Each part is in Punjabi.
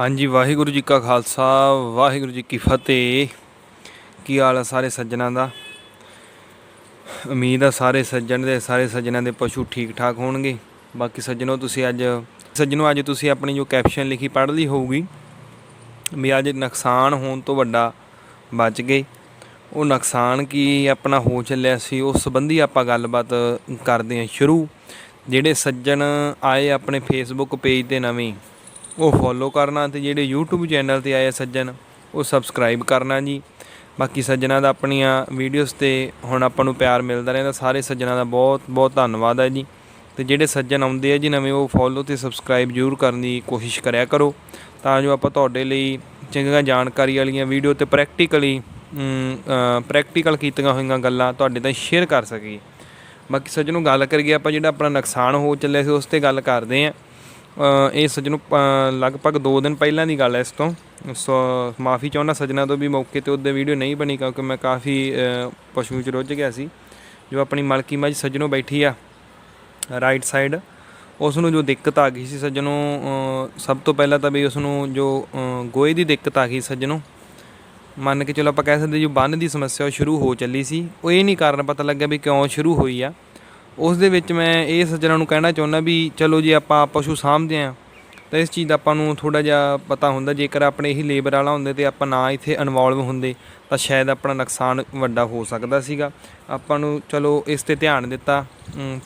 ਹਾਂਜੀ, ਵਾਹਿਗੁਰੂ ਜੀ ਕਾ ਖਾਲਸਾ, ਵਾਹਿਗੁਰੂ ਜੀ ਕੀ ਫਤਿਹ। ਕੀ ਹਾਲ ਆ ਸਾਰੇ ਸੱਜਣਾਂ ਦਾ? ਉਮੀਦ ਆ ਸਾਰੇ ਸੱਜਣ ਦੇ, ਸਾਰੇ ਸੱਜਣਾਂ ਦੇ ਪਸ਼ੂ ਠੀਕ ਠਾਕ ਹੋਣਗੇ। ਬਾਕੀ ਸੱਜਣੋ, ਤੁਸੀਂ ਅੱਜ, ਸੱਜਣੋ, ਅੱਜ ਤੁਸੀਂ ਆਪਣੀ ਜੋ ਕੈਪਸ਼ਨ ਲਿਖੀ ਪੜ੍ਹ ਲਈ ਹੋਊਗੀ ਵੀ ਅੱਜ ਨੁਕਸਾਨ ਹੋਣ ਤੋਂ ਵੱਡਾ ਬਚ ਗਏ। ਉਹ ਨੁਕਸਾਨ ਕੀ ਆਪਣਾ ਹੋ ਚੱਲਿਆ ਸੀ, ਉਸ ਸੰਬੰਧੀ ਆਪਾਂ ਗੱਲਬਾਤ ਕਰਦੇ ਹਾਂ ਸ਼ੁਰੂ। ਜਿਹੜੇ ਸੱਜਣ ਆਏ ਆਪਣੇ ਫੇਸਬੁੱਕ ਪੇਜ ਤੇ ਨਵੇਂ ਉਹ ਫੋਲੋ ਕਰਨਾ ਤੇ ਜਿਹੜੇ YouTube ਚੈਨਲ ਤੇ ਆਏ ਆ ਸੱਜਣ, ਉਹ ਸਬਸਕ੍ਰਾਈਬ ਕਰਨਾ ਜੀ। ਬਾਕੀ ਸੱਜਣਾਂ ਦਾ ਆਪਣੀਆਂ ਵੀਡੀਓਜ਼ ਤੇ ਹੁਣ ਆਪਾਂ ਨੂੰ ਪਿਆਰ ਮਿਲਦਾ ਰਹਿੰਦਾ, ਸਾਰੇ ਸੱਜਣਾਂ ਦਾ ਬਹੁਤ ਬਹੁਤ ਧੰਨਵਾਦ ਹੈ ਜੀ। ਤੇ ਜਿਹੜੇ ਸੱਜਣ ਆਉਂਦੇ ਆ ਜੀ ਨਵੇਂ, ਉਹ ਫੋਲੋ ਤੇ ਸਬਸਕ੍ਰਾਈਬ ਜ਼ਰੂਰ ਕਰਨ ਦੀ ਕੋਸ਼ਿਸ਼ ਕਰਿਆ ਕਰੋ। ਤਾਂ ਜੋ ਆਪਾਂ ਤੁਹਾਡੇ ਲਈ ਚੰਗੀਆਂ ਜਾਣਕਾਰੀ ਵਾਲੀਆਂ ਵੀਡੀਓ ਤੇ ਪ੍ਰੈਕਟੀਕਲੀ ਪ੍ਰੈਕਟੀਕਲ ਕੀਤੀਆਂ ਹੋਈਆਂ ਗੱਲਾਂ ਤੁਹਾਡੇ ਤਾਈਂ ਸ਼ੇਅਰ ਕਰ ਸਕੀਏ। ਬਾਕੀ ਸੱਜਣੋ ਗੱਲ ਕਰੀਏ, ਆਪਾਂ ਜਿਹੜਾ ਆਪਣਾ ਨੁਕਸਾਨ ਹੋ ਚੱਲਿਆ ਸੀ, ਉਸ ਤੇ ਗੱਲ ਕਰਦੇ ਆਂ ਇਹ ਸੱਜਣੋ ਅ, ਲਗਭਗ 2 ਦਿਨ ਪਹਿਲਾਂ ਦੀ ਗੱਲ ਹੈ ਇਸ ਤੋਂ। ਸੋ ਮਾਫੀ ਚਾਹੁੰਦਾ ਸੱਜਣਾ ਤੋਂ ਵੀ ਮੌਕੇ ਤੇ ਉਹਦੇ ਵੀਡੀਓ ਨਹੀਂ ਬਣੀ ਕਿਉਂਕਿ ਮੈਂ ਕਾਫੀ ਪਸ਼ੂ ਚ ਰੁੱਝ ਗਿਆ ਸੀ। ਜੋ ਆਪਣੀ ਮਲਕੀ ਮੱਝ ਸੱਜਣੋਂ ਬੈਠੀ ਆ ਰਾਈਟ ਸਾਈਡ ਉਸ ਨੂੰ ਜੋ ਦਿੱਕਤ ਆ ਗਈ ਸੀ ਸੱਜਣੋਂ ਸਭ ਤੋਂ ਪਹਿਲਾਂ ਤਾਂ ਵੀ ਉਸ ਨੂੰ ਜੋ ਅ, ਗੋਹੇ ਦੀ ਦਿੱਕਤ ਆ ਗਈ ਸੱਜਣੋਂ। ਮੰਨ ਕੇ ਚਲੋ ਆਪਾਂ ਕਹਿ ਸਕਦੇ ਜੋ ਬੰਨ ਦੀ ਸਮੱਸਿਆ ਉਹ ਸ਼ੁਰੂ ਹੋ ਚੱਲੀ ਸੀ। ਉਹ ਇਹ ਨਹੀਂ ਕਾਰਨ ਪਤਾ ਲੱਗਿਆ ਵੀ ਕਿਉਂ ਸ਼ੁਰੂ ਹੋਈ ਆ। ਉਸ ਦੇ ਵਿੱਚ ਮੈਂ ਇਹ ਸੱਜਣਾਂ ਨੂੰ ਕਹਿਣਾ ਚਾਹੁੰਦਾ ਵੀ ਚਲੋ ਜੇ ਆਪਾਂ ਪਸ਼ੂ ਸਾਂਭਦੇ ਆ ਤਾਂ ਇਸ ਚੀਜ਼ ਦਾ ਆਪਾਂ ਨੂੰ ਥੋੜਾ ਜਿਹਾ ਪਤਾ ਹੁੰਦਾ, ਜੇਕਰ ਆਪਣੇ ਇਹੀ ਲੇਬਰ ਵਾਲਾ ਹੁੰਦੇ ਤੇ ਆਪਾਂ ਨਾ ਇੱਥੇ ਇਨਵੋਲਵ ਹੁੰਦੇ, ਤਾਂ ਸ਼ਾਇਦ ਆਪਣਾ ਨੁਕਸਾਨ ਵੱਡਾ ਹੋ ਸਕਦਾ ਸੀਗਾ। ਆਪਾਂ ਨੂੰ ਚਲੋ ਇਸ ਤੇ ਧਿਆਨ ਦਿੱਤਾ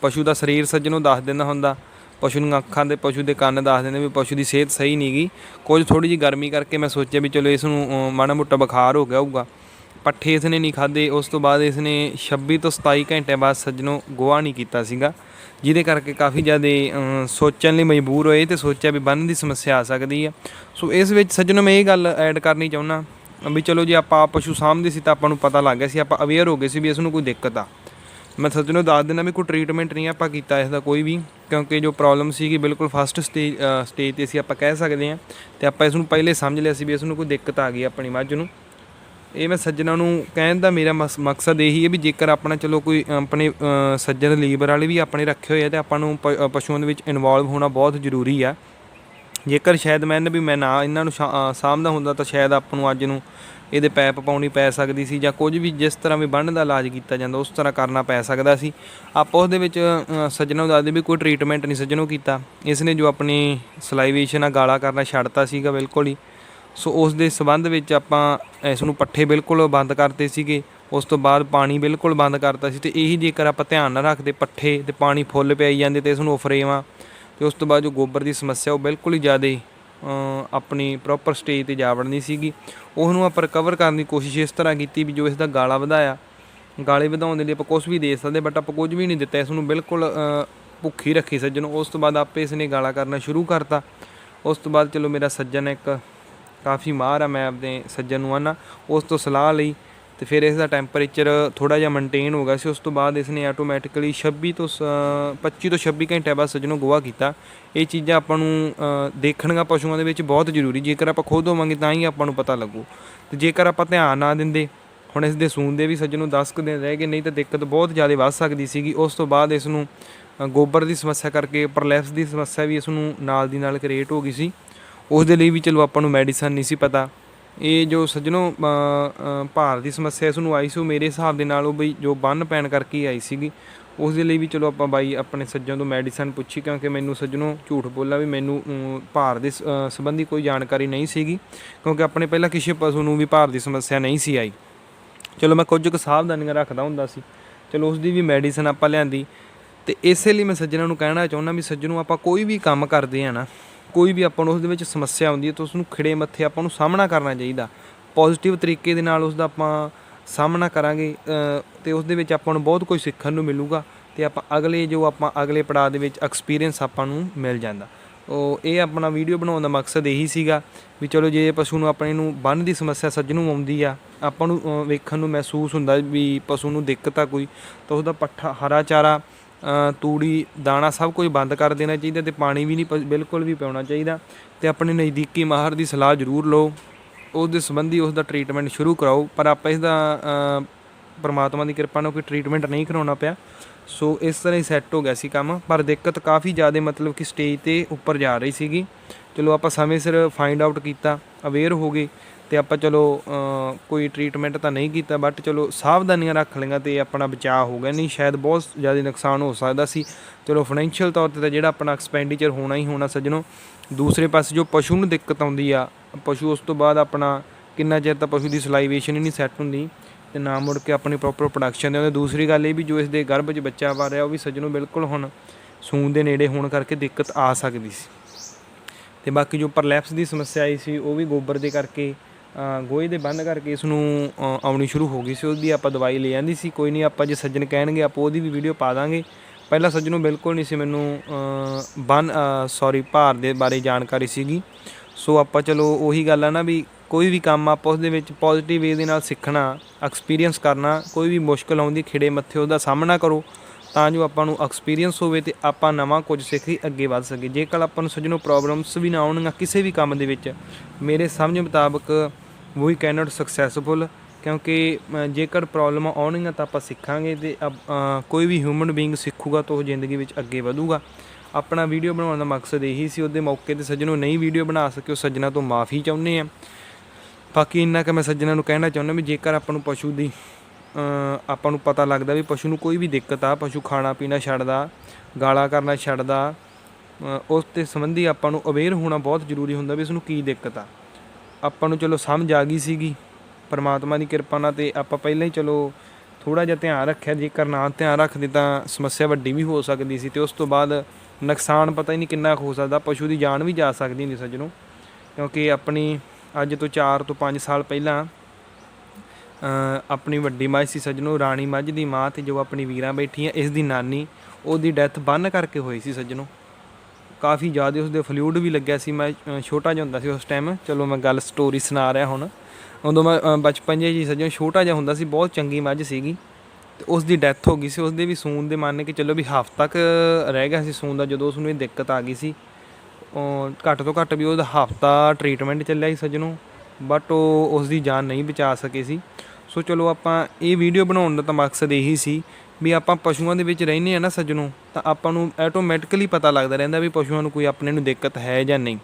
ਪਸ਼ੂ ਦਾ ਸਰੀਰ ਸੱਜਣੋਂ ਦੱਸ ਦਿੰਦਾ ਹੁੰਦਾ, ਪਸ਼ੂ ਨੂੰ ਅੱਖਾਂ ਦੇ, ਪਸ਼ੂ ਦੇ ਕੰਨ ਦੱਸ ਦਿੰਦੇ ਵੀ ਪਸ਼ੂ ਦੀ ਸਿਹਤ ਸਹੀ ਨਹੀਂਗੀ ਕੁਝ ਥੋੜੀ ਜਿਹੀ ਗਰਮੀ ਕਰਕੇ ਮੈਂ ਸੋਚਿਆ ਵੀ ਚਲੋ ਇਸ ਨੂੰ ਮਾੜਾ ਮੋਟਾ ਬੁਖਾਰ ਹੋ ਗਿਆ ਹੋਊਗਾ। ਪੱਠੇ ਇਸ ਨੇ ਨਹੀਂ ਖਾਦੇ ਉਸ ਤੋਂ ਬਾਅਦ ਇਸ ਨੇ 26 ਤੋਂ 27 ਘੰਟੇ ਬਾਅਦ ਸੱਜਣੋਂ ਗੋਹਾ ਨਹੀਂ ਕੀਤਾ ਸੀਗਾ, ਜਿਹਦੇ ਕਰਕੇ ਕਾਫੀ ਜ਼ਿਆਦਾ ਸੋਚਣ ਲਈ ਮਜਬੂਰ ਹੋਏ ਤੇ ਸੋਚਿਆ ਵੀ ਬੰਨ ਦੀ ਸਮੱਸਿਆ ਆ ਸਕਦੀ ਹੈ ਸੋ ਇਸ ਵਿੱਚ ਸੱਜਣੋਂ ਮੈਂ ਇਹ ਗੱਲ ਐਡ ਕਰਨੀ ਚਾਹੁੰਦਾ ਵੀ ਚਲੋ ਜੇ ਆਪਾਂ ਪਸ਼ੂ ਸਾਂਭਦੇ ਸੀ ਤਾਂ ਆਪਾਂ ਨੂੰ ਪਤਾ ਲੱਗ ਗਿਆ ਸੀ, ਆਪਾਂ ਅਵੇਅਰ ਹੋ ਗਏ ਸੀ ਵੀ ਇਸ ਨੂੰ ਕੋਈ ਦਿੱਕਤ ਆ। ਮੈਂ ਸੱਜਣੋਂ ਦੱਸ ਦਿੰਦਾ ਵੀ ਕੋਈ ਟ੍ਰੀਟਮੈਂਟ ਨਹੀਂ ਆਪਾਂ ਕੀਤਾ ਇਸ ਦਾ ਕੋਈ ਵੀ, ਕਿਉਂਕਿ ਜੋ ਪ੍ਰੋਬਲਮ ਸੀਗੀ ਬਿਲਕੁਲ ਫਸਟ ਸਟੇਜ ਸਟੇਜ ਤੇ ਅਸੀਂ ਆਪਾਂ ਕਹਿ ਸਕਦੇ ਹਾਂ, ਤੇ ਆਪਾਂ ਇਸ ਨੂੰ ਪਹਿਲੇ ਸਮਝ ਲਿਆ ਸੀ ਵੀ ਇਸ ਨੂੰ ਕੋਈ ਦਿੱਕਤ ਆ ਗਈ ਆਪਣੀ ਮੱਝ ਨੂੰ। ਇਹ ਮੈਂ ਸੱਜਣਾਂ ਨੂੰ ਕਹਿਣ ਦਾ ਮੇਰਾ ਮਸ- ਮਕਸਦ ਇਹੀ ਹੈ ਵੀ ਜੇਕਰ ਆਪਣਾ ਚਲੋ ਕੋਈ ਆਪਣੇ ਸੱਜਣ ਲੀਬਰ ਵਾਲੇ ਵੀ ਆਪਣੇ ਰੱਖੇ ਹੋਏ ਆ ਤੇ ਆਪਾਂ ਨੂੰ ਪਸ਼ੂਆਂ ਦੇ ਵਿੱਚ ਇਨਵੋਲਵ ਹੋਣਾ ਬਹੁਤ ਜ਼ਰੂਰੀ ਆ। ਜੇਕਰ ਸ਼ਾਇਦ ਮੈਂ ਵੀ ਮੈਂ ਨਾ ਇਹਨਾਂ ਨੂੰ ਸ਼ਾ- ਸਾਂਭਦਾ ਹੁੰਦਾ ਤਾਂ ਸ਼ਾਇਦ ਆਪਾਂ ਨੂੰ ਅੱਜ ਨੂੰ ਇਹਦੇ ਪੈਪ ਪਾਉਣੀ ਪੈ ਸਕਦੀ ਸੀ ਜਾਂ ਕੁਝ ਵੀ ਜਿਸ ਤਰ੍ਹਾਂ ਵੀ ਬੰਨ ਦਾ ਇਲਾਜ ਕੀਤਾ ਜਾਂਦਾ ਉਸ ਤਰ੍ਹਾਂ ਕਰਨਾ ਪੈ ਸਕਦਾ ਸੀ। ਆਪਾਂ ਉਸ ਦੇ ਵਿੱਚ ਅ, ਨੂੰ ਦੱਸਦੇ ਵੀ ਕੋਈ ਟ੍ਰੀਟਮੈਂਟ ਨਹੀਂ ਸੱਜਣੋਂ ਕੀਤਾ। ਇਸ ਨੇ ਜੋ ਆਪਣੀ ਸਲਾਈਵੇਸ਼ਨ ਆ ਗਾਲਾ ਕਰਨਾ ਛੱਡਤਾ ਸੀਗਾ ਬਿਲਕੁਲ ਹੀ। ਸੋ ਉਸ ਦੇ ਸਬੰਧ ਵਿੱਚ ਆਪਾਂ ਇਸ ਨੂੰ ਪੱਠੇ ਬਿਲਕੁਲ ਬੰਦ ਕਰਤੇ ਸੀਗੇ ਉਸ ਤੋਂ ਬਾਅਦ ਪਾਣੀ ਬਿਲਕੁਲ ਬੰਦ ਕਰਤਾ ਸੀ ਤੇ ਇਹੀ ਜੇਕਰ ਆਪਾਂ ਧਿਆਨ ਨਾ ਰੱਖਦੇ ਪੱਠੇ ਤੇ ਪਾਣੀ ਫੁੱਲ ਪਿਆਈ ਜਾਂਦੇ ਤੇ ਇਸ ਨੂੰ ਉਫਰੇਵਾਂ ਤੇ ਉਸ ਤੋਂ ਬਾਅਦ ਜੋ ਗੋਬਰ ਦੀ ਸਮੱਸਿਆ ਉਹ ਬਿਲਕੁਲ ਹੀ ਜ਼ਿਆਦਾ ਆਪਣੀ ਪ੍ਰੋਪਰ ਸਟੇਜ ਤੇ ਜਾ ਵੜਨੀ ਸੀਗੀ। ਉਸ ਨੂੰ ਆਪਾਂ ਰਿਕਵਰ ਕਰਨ ਦੀ ਕੋਸ਼ਿਸ਼ ਇਸ ਤਰ੍ਹਾਂ ਕੀਤੀ ਵੀ ਜੋ ਇਸ ਦਾ ਗਾਲਾ ਵਧਾਇਆ ਗਾਲੇ ਵਧਾਉਣ ਦੇ ਲਈ ਆਪਾਂ ਕੁਝ ਵੀ ਦੇ ਸਕਦੇ ਬਟ ਆਪਾਂ ਕੁਝ ਵੀ ਨਹੀਂ ਦਿੱਤਾ ਇਸ ਨੂੰ ਬਿਲਕੁਲ ਅ, ਭੁੱਖੀ ਰੱਖੀ ਸੱਜਣ। ਉਸ ਤੋਂ ਬਾਅਦ ਆਪੇ ਇਸ ਨੇ ਗਾਲਾ ਕਰਨਾ ਸ਼ੁਰੂ ਕਰਤਾ। ਉਸ ਤੋਂ ਬਾਅਦ ਚਲੋ ਮੇਰਾ ਸੱਜਣ ਇੱਕ ਕਾਫੀ ਮਾਹਰ ਆ ਮੈਂ ਆਪਣੇ ਸੱਜਣ ਨੂੰ ਆਨਾ ਉਸ ਤੋਂ ਸਲਾਹ ਲਈ ਤੇ ਫਿਰ ਇਸ ਦਾ ਟੈਂਪਰੇਚਰ ਥੋੜਾ ਜਿਹਾ ਮੇਨਟੇਨ ਹੋ ਗਿਆ ਸੀ ਉਸ ਤੋਂ ਬਾਅਦ ਇਸ ਨੇ ਆਟੋਮੈਟਿਕਲੀ 26 ਤੋਂ ਸ- 25 ਤੋਂ 26 ਘੰਟੇ ਬਾਅਦ ਸੱਜਣੋਂ ਗੋਹਾ ਕੀਤਾ। ਇਹ ਚੀਜ਼ਾਂ ਆਪਾਂ ਨੂੰ ਅ, ਦੇਖਣੀਆਂ ਪਸ਼ੂਆਂ ਦੇ ਵਿੱਚ ਬਹੁਤ ਜ਼ਰੂਰੀ ਜੇਕਰ ਆਪਾਂ ਖੁਦ ਹੋਵਾਂਗੇ ਤਾਂ ਹੀ ਆਪਾਂ ਨੂੰ ਪਤਾ ਲੱਗੂ। ਤੇ ਜੇਕਰ ਆਪਾਂ ਧਿਆਨ ਨਾ ਦਿੰਦੇ ਹੁਣ ਇਸ ਦੇ ਸੂਨ ਦੇ ਵੀ ਸੱਜਣੋਂ 10 ਕੁ ਦਿਨ ਰਹਿ ਗਏ ਨਹੀਂ ਤਾਂ ਦਿੱਕਤ ਬਹੁਤ ਜ਼ਿਆਦਾ ਵੱਧ ਸਕਦੀ ਸੀਗੀ। ਉਸ ਤੋਂ ਬਾਅਦ ਇਸ ਨੂੰ ਗੋਬਰ ਦੀ ਸਮੱਸਿਆ ਕਰਕੇ ਪ੍ਰਲੈਪਸ ਦੀ ਸਮੱਸਿਆ ਵੀ ਇਸ ਨੂੰ ਨਾਲ ਦੀ ਨਾਲ ਕ੍ਰੀਏਟ ਹੋ ਗਈ ਸੀ। ਉਸ ਦੇ ਲਈ ਵੀ ਚਲੋ ਆਪਾਂ ਨੂੰ ਮੈਡੀਸਨ ਨਹੀਂ ਸੀ ਪਤਾ। ਇਹ ਜੋ ਸੱਜਣੋ ਭਾਰ ਦੀ ਸਮੱਸਿਆ ਇਸ ਨੂੰ ਆਈ ਸੀ, ਉਹ ਮੇਰੇ ਹਿਸਾਬ ਦੇ ਨਾਲ ਉਹ ਬਈ ਜੋ ਬੰਨ ਪੈਣ ਕਰਕੇ ਆਈ ਸੀਗੀ। ਉਸ ਦੇ ਲਈ ਵੀ ਚਲੋ ਆਪਾਂ ਬਾਈ ਆਪਣੇ ਸੱਜਣ ਤੋਂ ਮੈਡੀਸਨ ਪੁੱਛੀ, ਕਿਉਂਕਿ ਮੈਨੂੰ ਸੱਜਣੋ ਝੂਠ ਬੋਲਾ ਵੀ ਮੈਨੂੰ ਭਾਰ ਦੇ ਸ- ਸੰਬੰਧੀ ਕੋਈ ਜਾਣਕਾਰੀ ਨਹੀਂ ਸੀਗੀ, ਕਿਉਂਕਿ ਆਪਣੇ ਪਹਿਲਾਂ ਕਿਸੇ ਪਸ਼ੂ ਨੂੰ ਵੀ ਭਾਰ ਦੀ ਸਮੱਸਿਆ ਨਹੀਂ ਸੀ ਆਈ। ਚਲੋ ਮੈਂ ਕੁਝ ਕੁ ਸਾਵਧਾਨੀਆਂ ਰੱਖਦਾ ਹੁੰਦਾ ਸੀ। ਚਲੋ ਉਸ ਦੀ ਵੀ ਮੈਡੀਸਨ ਆਪਾਂ ਲਿਆਂਦੀ। ਤੇ ਇਸੇ ਲਈ ਮੈਂ ਸੱਜਣਾਂ ਨੂੰ ਕਹਿਣਾ ਚਾਹੁੰਦਾ ਵੀ ਸੱਜਣੋਂ ਆਪਾਂ ਕੋਈ ਵੀ ਕੰਮ ਕਰਦੇ ਆ ਨਾ ਕੋਈ ਵੀ ਆਪਾਂ ਨੂੰ ਉਸ ਦੇ ਵਿੱਚ ਸਮੱਸਿਆ ਆਉਂਦੀ ਹੈ ਤਾਂ ਉਸ ਨੂੰ ਖਿੜੇ ਮੱਥੇ ਆਪਾਂ ਨੂੰ ਸਾਹਮਣਾ ਕਰਨਾ ਚਾਹੀਦਾ। ਪੋਜ਼ਿਟਿਵ ਤਰੀਕੇ ਦੇ ਨਾਲ ਉਸ ਦਾ ਆਪਾਂ ਸਾਹਮਣਾ ਕਰਾਂਗੇ ਅ, ਤੇ ਉਸ ਦੇ ਵਿੱਚ ਆਪਾਂ ਨੂੰ ਬਹੁਤ ਕੁਝ ਸਿੱਖਣ ਨੂੰ ਮਿਲੂਗਾ ਤੇ ਆਪਾਂ ਅਗਲੇ ਜੋ ਆਪਾਂ ਅਗਲੇ ਪੜਾਅ ਦੇ ਵਿੱਚ ਐਕਸਪੀਰੀਅੰਸ ਆਪਾਂ ਨੂੰ ਮਿਲ ਜਾਂਦਾ। ਉਹ ਇਹ ਆਪਣਾ ਵੀਡੀਓ ਬਣਾਉਣ ਦਾ ਮਕਸਦ ਇਹੀ ਸੀਗਾ ਵੀ ਚਲੋ ਜੇ ਪਸ਼ੂ ਨੂੰ ਆਪਣੇ ਨੂੰ ਬੰਨ ਦੀ ਸਮੱਸਿਆ ਸੱਜਣ ਨੂੰ ਆਉਂਦੀ ਆ ਆਪਾਂ ਨੂੰ ਵੇਖਣ ਨੂੰ ਮਹਿਸੂਸ ਹੁੰਦਾ ਵੀ ਪਸ਼ੂ ਨੂੰ ਦਿੱਕਤ ਆ ਕੋਈ ਤਾਂ ਉਹਦਾ ਪੱਠਾ ਹਰਾ ਚਾਰਾ ਤੂੜੀ, ਦਾਣਾ ਸਭ ਕੁਝ ਬੰਦ ਕਰ ਦੇਣਾ ਚਾਹੀਦਾ ਤੇ ਪਾਣੀ ਵੀ ਨਹੀਂ ਪ- ਬਿਲਕੁਲ ਵੀ ਪਿਉਣਾ ਚਾਹੀਦਾ ਤੇ ਆਪਣੇ ਨਜ਼ਦੀਕੀ ਮਾਹਰ ਦੀ ਸਲਾਹ ਜ਼ਰੂਰ ਲਓ। ਉਸ ਦੇ ਸੰਬੰਧੀ ਉਸ ਦਾ ਟ੍ਰੀਟਮੈਂਟ ਸ਼ੁਰੂ ਕਰਾਓ, ਪਰ ਆਪਾਂ ਇਸ ਦਾ ਪਰਮਾਤਮਾ ਦੀ ਕਿਰਪਾ ਨਾਲ ਕੋਈ ਟ੍ਰੀਟਮੈਂਟ ਨਹੀਂ ਕਰਾਉਣਾ ਪਿਆ। ਸੋ ਇਸ ਤਰ੍ਹਾਂ ਹੀ ਸੈੱਟ ਹੋ ਗਿਆ ਸੀ ਕੰਮ। ਪਰ ਦਿੱਕਤ ਕਾਫੀ ਜ਼ਿਆਦਾ ਮਤਲਬ ਕਿ ਸਟੇਜ ਤੇ ਉੱਪਰ ਜਾ ਰਹੀ ਸੀਗੀ। ਚਲੋ ਆਪਾਂ ਸਮੇਂ ਸਿਰ ਫਾਈਂਡ ਆਊਟ ਕੀਤਾ ਅਵੇਅਰ ਹੋ ਗਏ ਤੇ ਆਪਾਂ ਚਲੋ ਕੋਈ ਟ੍ਰੀਟਮੈਂਟ ਤਾਂ ਨਹੀਂ ਕੀਤਾ ਬਟ ਚਲੋ ਸਾਵਧਾਨੀਆਂ ਰੱਖ ਲਈਆਂ ਤੇ ਆਪਣਾ ਬਚਾਅ ਹੋ ਗਿਆ। ਨਹੀਂ, ਸ਼ਾਇਦ ਬਹੁਤ ਜ਼ਿਆਦਾ ਨੁਕਸਾਨ ਹੋ ਸਕਦਾ ਸੀ। ਚਲੋ ਫਾਈਨੈਂਸ਼ੀਅਲ ਤੌਰ ਤੇ ਤਾਂ ਜਿਹੜਾ ਆਪਣਾ ਐਕਸਪੈਂਡੀਚਰ ਹੋਣਾ ਹੀ ਹੋਣਾ ਸੱਜਣੋ। ਦੂਸਰੇ ਪਾਸੇ ਜੋ ਪਸ਼ੂ ਨੂੰ ਦਿੱਕਤ ਆਉਂਦੀ ਆ, ਪਸ਼ੂ ਉਸ ਤੋਂ ਬਾਅਦ ਆਪਣਾ ਕਿੰਨਾ ਚਿਰ ਤਾਂ ਪਸ਼ੂ ਦੀ ਸਲਾਈਵੇਸ਼ਨ ਹੀ ਨਹੀਂ ਸੈੱਟ ਹੁੰਦੀ। ਤੇ ਨਾ ਮੁੜ ਕੇ ਆਪਣੀ ਪ੍ਰੋਪਰ ਪ੍ਰੋਡਕਸ਼ਨ ਦੇ ਉਹਦੇ ਦੂਸਰੀ ਗੱਲ ਇਹ ਵੀ ਜੋ ਇਸ ਦੇ ਗਰਭ 'ਚ ਬੱਚਾ ਪਾ ਰਿਹਾ ਉਹ ਵੀ ਸੱਜਣੋ ਬਿਲਕੁਲ ਹੁਣ ਸੂਨ ਦੇ ਨੇੜੇ ਹੋਣ ਕਰਕੇ ਦਿੱਕਤ ਆ ਸਕਦੀ ਸੀ। ਤੇ ਬਾਕੀ ਜੋ ਪਰਲੈਪਸ ਦੀ ਸਮੱਸਿਆ ਆਈ ਸੀ ਉਹ ਵੀ ਗੋਬਰ ਦੇ ਕਰਕੇ ਗੋਹੇ ਦੇ ਬੰਦ ਕਰਕੇ ਇਸ ਨੂੰ ਆਉਣੀ ਸ਼ੁਰੂ ਹੋ ਗਈ ਸੀ। ਉਹਦੀ ਆਪਾਂ ਦਵਾਈ ਲੈ ਜਾਂਦੀ ਸੀ। ਕੋਈ ਨਹੀਂ ਆਪਾਂ ਜੇ ਸੱਜਣ ਕਹਿਣਗੇ ਆਪਾਂ ਉਹਦੀ ਵੀ ਵੀਡੀਓ ਪਾ ਦਾਂਗੇ। ਪਹਿਲਾਂ ਸੱਜਣੋਂ ਬਿਲਕੁਲ ਨਹੀਂ ਸੀ ਮੈਨੂੰ ਅ, ਬਨ ਸੌਰੀ ਭਾਰ ਦੇ ਬਾਰੇ ਜਾਣਕਾਰੀ ਸੀਗੀ। ਸੋ ਆਪਾਂ ਚਲੋ ਉਹੀ ਗੱਲ ਆ ਨਾ ਵੀ ਕੋਈ ਵੀ ਕੰਮ ਆਪਾਂ ਉਸ ਦੇ ਵਿੱਚ ਪੋਜ਼ਿਟਿਵ ਵੇ ਦੇ ਨਾਲ ਸਿੱਖਣਾ ਐਕਸਪੀਰੀਅੰਸ ਕਰਨਾ, ਕੋਈ ਵੀ ਮੁਸ਼ਕਲ ਆਉਂਦੀ, ਖਿੜੇ ਮੱਥੇ ਉਹਦਾ ਸਾਹਮਣਾ ਕਰੋ, ਤਾਂ ਜੋ ਆਪਾਂ ਨੂੰ ਐਕਸਪੀਰੀਅੰਸ ਹੋਵੇ ਤੇ ਆਪਾਂ ਨਵਾਂ ਕੁਝ ਸਿੱਖ ਕੇ ਅੱਗੇ ਵੱਧ ਸਕੀਏ। ਜੇਕਰ ਆਪਾਂ ਨੂੰ ਸੱਜਣੋ ਪ੍ਰੋਬਲਮਸ ਵੀ ਨਾ ਆਉਣਗੀਆਂ ਕਿਸੇ ਵੀ ਕੰਮ ਦੇ ਵਿੱਚ, ਮੇਰੇ ਸਮਝ ਮੁਤਾਬਕ ਵੀ ਕੈਨਟ ਸਕਸੈਸਫੁਲ ਕਿਉਂਕਿ ਜੇਕਰ ਪ੍ਰੋਬਲਮ ਆਉਣਗੀਆਂ ਤਾਂ ਆਪਾਂ ਸਿੱਖਾਂਗੇ ਤੇ ਅਪ- ਕੋਈ ਵੀ ਹਿਊਮਨ ਬੀਇੰਗ ਸਿੱਖੂਗਾ ਤਾਂ ਉਹ ਜ਼ਿੰਦਗੀ ਵਿੱਚ ਅੱਗੇ ਵਧੂਗਾ। ਆਪਣਾ ਵੀਡੀਓ ਬਣਾਉਣ ਦਾ ਮਕਸਦ ਇਹੀ ਸੀ, ਉਹਦੇ ਮੌਕੇ ਤੇ ਸੱਜਣੋ ਨਹੀਂ ਵੀਡੀਓ ਬਣਾ ਸਕਿਓ ਸੱਜਣਾ ਤੋਂ ਮਾਫੀ ਚਾਹੁੰਦੇ ਆ ਬਾਕੀ ਇੰਨਾ ਕਿ ਮੈਂ ਸੱਜਣਾ ਨੂੰ ਕਹਿਣਾ ਚਾਹੁੰਦਾ ਵੀ ਜੇਕਰ ਆਪਾਂ ਨੂੰ ਪਸ਼ੂ ਦੀ ਆਪਾਂ ਨੂੰ ਪਤਾ ਲੱਗਦਾ ਵੀ ਪਸ਼ੂ ਨੂੰ ਕੋਈ ਵੀ ਦਿੱਕਤ ਆ, ਪਸ਼ੂ ਖਾਣਾ ਪੀਣਾ ਛੱਡਦਾ, ਗਾਲਾਂ ਕਰਨਾ ਛੱਡਦਾ ਉਸ ਤੇ ਸੰਬੰਧੀ ਆਪਾਂ ਨੂੰ ਅਵੇਅਰ ਹੋਣਾ ਬਹੁਤ ਜ਼ਰੂਰੀ ਹੁੰਦਾ ਵੀ ਇਸ ਨੂੰ ਕੀ ਦਿੱਕਤ ਆ। ਆਪਾਂ ਨੂੰ ਚਲੋ ਸਮਝ ਆ ਗਈ ਸੀਗੀ, ਪਰਮਾਤਮਾ ਦੀ ਕਿਰਪਾ ਨਾਲ ਤੇ ਆਪਾਂ ਪਹਿਲਾਂ ਹੀ ਚਲੋ ਥੋੜਾ ਜਿਹਾ ਧਿਆਨ ਰੱਖਿਆ, ਜੇਕਰ ਨਾ ਧਿਆਨ ਰੱਖਦੇ ਤਾਂ ਸਮੱਸਿਆ ਵੱਡੀ ਵੀ ਹੋ ਸਕਦੀ ਸੀ ਤੇ ਉਸ ਤੋਂ ਬਾਅਦ ਨੁਕਸਾਨ ਪਤਾ ਹੀ ਨਹੀਂ ਕਿੰਨਾ ਕੁ ਹੋ ਸਕਦਾ, ਪਸ਼ੂ ਦੀ ਜਾਨ ਵੀ ਜਾ ਸਕਦੀ ਹੁੰਦੀ ਸੱਜਣੋ, ਕਿਉਂਕਿ ਆਪਣੀ ਅੱਜ ਤੋਂ 4 ਤੋਂ 5 ਸਾਲ ਪਹਿਲਾਂ ਆਪਣੀ ਵੱਡੀ ਮੱਝ ਸੀ ਸੱਜਣੋ, ਰਾਣੀ ਮੱਝ ਦੀ ਮਾਂ ਤੇ ਜੋ ਆਪਣੀ ਵੀਰਾਂ ਬੈਠੀਆਂ, ਇਸ ਦੀ ਨਾਨੀ, ਉਹਦੀ ਡੈਥ ਬੰਨ ਕਰਕੇ ਹੋਈ ਸੀ ਸੱਜਣੋ। ਕਾਫੀ ਜ਼ਿਆਦਾ ਉਸਦੇ ਫਲੂਇਡ ਵੀ ਲੱਗਿਆ ਸੀ, ਮੈਂ ਛੋਟਾ ਜਿਹਾ ਹੁੰਦਾ ਸੀ ਉਸ ਟਾਈਮ ਚਲੋ ਮੈਂ ਗੱਲ ਸਟੋਰੀ ਸੁਣਾ ਰਿਹਾ ਹੁਣ। ਉਦੋਂ ਮੈਂ ਬਚਪਨ ਜਿਹੇ ਜੀ ਸੱਜਣੋ, ਛੋਟਾ ਜਿਹਾ ਹੁੰਦਾ ਸੀ, ਬਹੁਤ ਚੰਗੀ ਮੱਝ ਸੀਗੀ। ਤੇ ਉਸ ਦੀ ਡੈਥ ਹੋ ਗਈ ਸੀ। ਉਸਦੇ ਵੀ ਸੂਨ ਦੇ ਮੰਨ ਕੇ ਚੱਲੋ ਵੀ ਹਫ਼ਤਾ ਤੱਕ ਰਹਿ ਗਿਆ ਸੀ ਸੂਨ ਦਾ, ਜਦੋਂ ਉਸ ਨੂੰ ਇਹ ਦਿੱਕਤ ਆ ਗਈ ਸੀ। ਘੱਟ ਤੋਂ ਘੱਟ ਵੀ ਉਹਦਾ ਹਫ਼ਤਾ ਟ੍ਰੀਟਮੈਂਟ ਚੱਲਿਆ ਸੀ ਸੱਜਣੋ ਬਟ ਉਹ ਉਸ ਦੀ ਜਾਨ ਨਹੀਂ ਬਚਾ ਸਕੇ ਸੀ। ਸੋ ਚਲੋ ਆਪਾਂ ਇਹ ਵੀਡੀਓ ਬਣਾਉਣ ਦਾ ਤਾਂ ਮਕਸਦ ਇਹੀ ਸੀ ਵੀ ਆਪਾਂ ਪਸ਼ੂਆਂ ਦੇ ਵਿੱਚ ਰਹਿੰਦੇ ਆ ਨਾ ਸੱਜਣੋ, ਤਾਂ ਆਪਾਂ ਨੂੰ ਆਟੋਮੈਟਿਕਲੀ ਪਤਾ ਲੱਗਦਾ ਰਹਿੰਦਾ ਵੀ ਪਸ਼ੂਆਂ ਨੂੰ ਕੋਈ ਆਪਣੇ ਨੂੰ ਦਿੱਕਤ ਹੈ ਜਾਂ ਨਹੀਂ।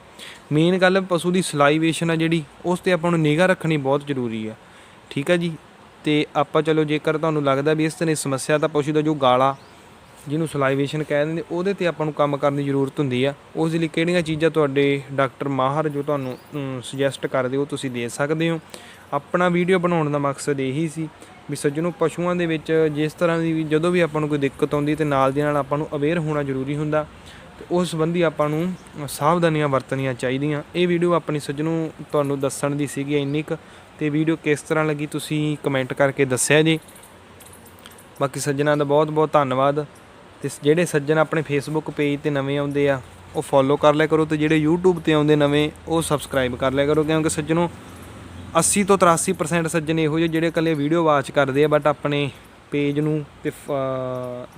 ਮੇਨ ਗੱਲ ਪਸ਼ੂ ਦੀ ਸਲਾਈਵੇਸ਼ਨ ਆ ਜਿਹੜੀ, ਉਸ ਤੇ ਆਪਾਂ ਨੂੰ ਨਿਗਾਹ ਰੱਖਣੀ ਬਹੁਤ ਜ਼ਰੂਰੀ ਆ। ਠੀਕ ਆ ਜੀ? ਤੇ ਆਪਾਂ ਚਲੋ ਜੇਕਰ ਤੁਹਾਨੂੰ ਲੱਗਦਾ ਵੀ ਇਸ ਤਰ੍ਹਾਂ ਦੀ ਸਮੱਸਿਆ ਤਾਂ ਪਸ਼ੂ ਦਾ ਜੋ ਗਾਲਾ ਜਿਹਨੂੰ ਸਲਾਈਵੇਸ਼ਨ ਕਹਿ ਦਿੰਦੇ, ਉਹਦੇ ਤੇ ਆਪਾਂ ਨੂੰ ਕੰਮ ਕਰਨ ਦੀ ਜ਼ਰੂਰਤ ਹੁੰਦੀ ਆ। ਉਸ ਦੇ ਲਈ ਕਿਹੜੀਆਂ ਚੀਜ਼ਾਂ ਤੁਹਾਡੇ ਡਾਕਟਰ ਮਾਹਰ ਜੋ ਤੁਹਾਨੂੰ ਸੁਜੈਸਟ ਕਰਦੇ ਉਹ ਤੁਸੀਂ ਦੇ ਸਕਦੇ ਹੋ। ਆਪਣਾ ਵੀਡੀਓ ਬਣਾਉਣ ਦਾ ਮਕਸਦ ਇਹੀ ਸੀ ਵੀ ਸੱਜਣੋ, ਪਸ਼ੂਆਂ ਦੇ ਵਿੱਚ ਜਿਸ ਤਰ੍ਹਾਂ ਦੀ ਜਦੋਂ ਵੀ ਆਪਾਂ ਨੂੰ ਕੋਈ ਦਿੱਕਤ ਆਉਂਦੀ ਤੇ ਨਾਲ ਦੀ ਨਾਲ ਆਪਾਂ ਨੂੰ ਅਵੇਅਰ ਹੋਣਾ ਜ਼ਰੂਰੀ ਹੁੰਦਾ, ਤੇ ਉਸ ਸੰਬੰਧੀ ਆਪਾਂ ਨੂੰ ਸਾਵਧਾਨੀਆਂ ਵਰਤਣੀਆਂ ਚਾਹੀਦੀਆਂ। ਇਹ ਵੀਡੀਓ ਆਪਣੀ ਸੱਜਣੋ ਤੁਹਾਨੂੰ ਦੱਸਣ ਦੀ ਸੀਗੀ ਇੰਨੀ ਕੁ, ਤੇ ਵੀਡੀਓ ਕਿਸ ਤਰ੍ਹਾਂ ਲੱਗੀ ਤੁਸੀਂ ਕਮੈਂਟ ਕਰਕੇ ਦੱਸਿਆ ਜੀ। ਬਾਕੀ ਸੱਜਣਾਂ ਦਾ ਬਹੁਤ ਬਹੁਤ ਧੰਨਵਾਦ। ਤੇ ਜਿਹੜੇ ਸੱਜਣ ਆਪਣੇ ਫੇਸਬੁੱਕ ਪੇਜ ਤੇ ਨਵੇਂ ਆਉਂਦੇ ਆ, ਉਹ ਫੋਲੋ ਕਰ ਲਿਆ ਕਰੋ ਤੇ ਜਿਹੜੇ YouTube ਤੇ ਆਉਂਦੇ ਨਵੇਂ, ਉਹ ਸਬਸਕ੍ਰਾਈਬ ਕਰ ਲਿਆ ਕਰੋ ਕਿਉਂਕਿ ਸੱਜਣੋ 80 ਤੋਂ 83% ਸੱਜਣ ਇਹੋ ਜਿਹੇ ਜਿਹੜੇ ਇਕੱਲੇ ਵੀਡੀਓ ਵਾਚ ਕਰਦੇ ਆ ਬਟ ਆਪਣੇ ਪੇਜ ਨੂੰ ਤੇ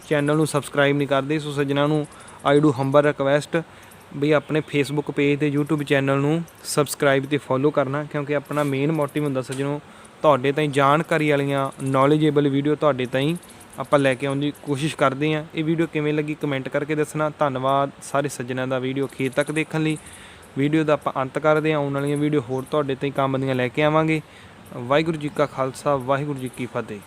ਚੈਨਲ ਨੂੰ ਸਬਸਕ੍ਰਾਈਬ ਨਹੀਂ ਕਰਦੇ, ਸੋ ਸੱਜਣਾਂ ਨੂੰ ਆਈ ਡੂ ਹੰਬਰ ਰਿਕਵੈਸਟ ਵੀ ਆਪਣੇ ਫੇਸਬੁੱਕ ਪੇਜ ਤੇ YouTube ਚੈਨਲ ਨੂੰ ਸਬਸਕ੍ਰਾਈਬ ਤੇ ਫੋਲੋ ਕਰਨਾ, ਕਿਉਂਕਿ ਆਪਣਾ ਮੇਨ ਮੋਟਿਵ ਹੁੰਦਾ ਸੱਜਣੋ ਤੁਹਾਡੇ ਤਾਈਂ ਜਾਣਕਾਰੀ ਵਾਲੀਆਂ ਨੌਲੇਜੇਬਲ ਵੀਡੀਓ ਤੁਹਾਡੇ ਤਾਈਂ ਆਪਾਂ ਲੈ ਕੇ ਆਉਣ ਦੀ ਕੋਸ਼ਿਸ਼ ਕਰਦੇ ਹਾਂ। ਇਹ ਵੀਡੀਓ ਕਿਵੇਂ ਲੱਗੀ ਕਮੈਂਟ ਕਰਕੇ ਦੱਸਣਾ। ਧੰਨਵਾਦ ਸਾਰੇ ਸੱਜਣਾਂ ਦਾ ਵੀਡੀਓ ਅਖੀਰ ਤੱਕ ਦੇਖਣ ਲਈ। ਵੀਡੀਓ ਦਾ ਆਪਾਂ ਅੰਤ ਕਰਦੇ ਹਾਂ। ਆਉਣ ਵਾਲੀਆਂ ਵੀਡੀਓ ਹੋਰ ਤੁਹਾਡੇ ਤਾਈਂ ਕੰਮ ਦੀਆਂ ਲੈ ਕੇ ਆਵਾਂਗੇ। ਵਾਹਿਗੁਰੂ ਜੀ ਕਾ ਖਾਲਸਾ, ਵਾਹਿਗੁਰੂ ਜੀ ਕੀ ਫਤਿਹ।